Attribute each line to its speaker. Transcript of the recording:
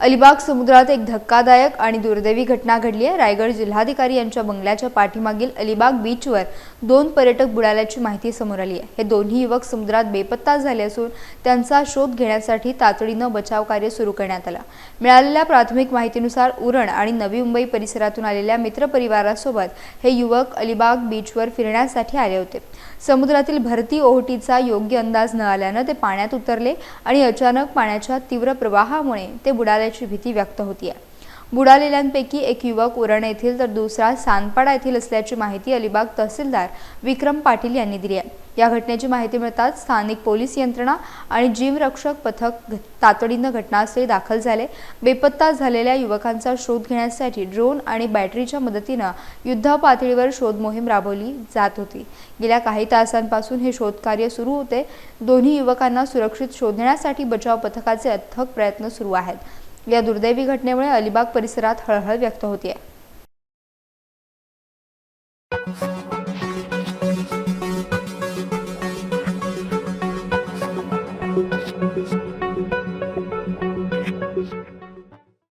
Speaker 1: अलिबाग समुद्रात एक धक्कादायक आणि दुर्दैवी घटना घडली आहे. रायगड जिल्हाधिकारी यांच्या बंगल्याच्या पाठीमागील अलिबाग बीचवर दोन पर्यटक बुडाल्याची माहिती समोर आली आहे. हे दोन्ही युवक समुद्रात बेपत्ता झाले असून त्यांचा शोध घेण्यासाठी तातडीनं बचाव कार्य सुरू करण्यात आलं. मिळालेल्या प्राथमिक माहितीनुसार उरण आणि नवी मुंबई परिसरातून आलेल्या मित्रपरिवारासोबत हे युवक अलिबाग बीचवर फिरण्यासाठी आले होते. समुद्रातील भरती ओहोटीचा योग्य अंदाज न आल्यानं ते पाण्यात उतरले आणि अचानक पाण्याच्या तीव्र प्रवाहामुळे ते बुडाल्याची भीती व्यक्त होतीये. बुडालेल्यांपैकी एक युवक उरण येथील तर दुसरा सानपाडा येथील असल्याची माहिती अलिबाग तहसीलदार विक्रम पाटील यांनी दिली आहे. या घटनेची माहिती मिळताच स्थानिक पोलीस यंत्रणा आणि जीवरक्षक पथक तातडीनं घटनास्थळी दाखल झाले. बेपत्ता झालेल्या युवकांचा शोध घेण्यासाठी ड्रोन आणि बॅटरीच्या मदतीनं युद्ध पातळीवर शोध मोहीम राबवली जात होती. गेल्या काही तासांपासून हे शोधकार्य सुरू होते. दोन्ही युवकांना सुरक्षित शोधण्यासाठी बचाव पथकाचे अथक प्रयत्न सुरू आहेत. या दुर्दैवी घटनेमुळे अलिबाग परिसरात हळहळ व्यक्त होती आहे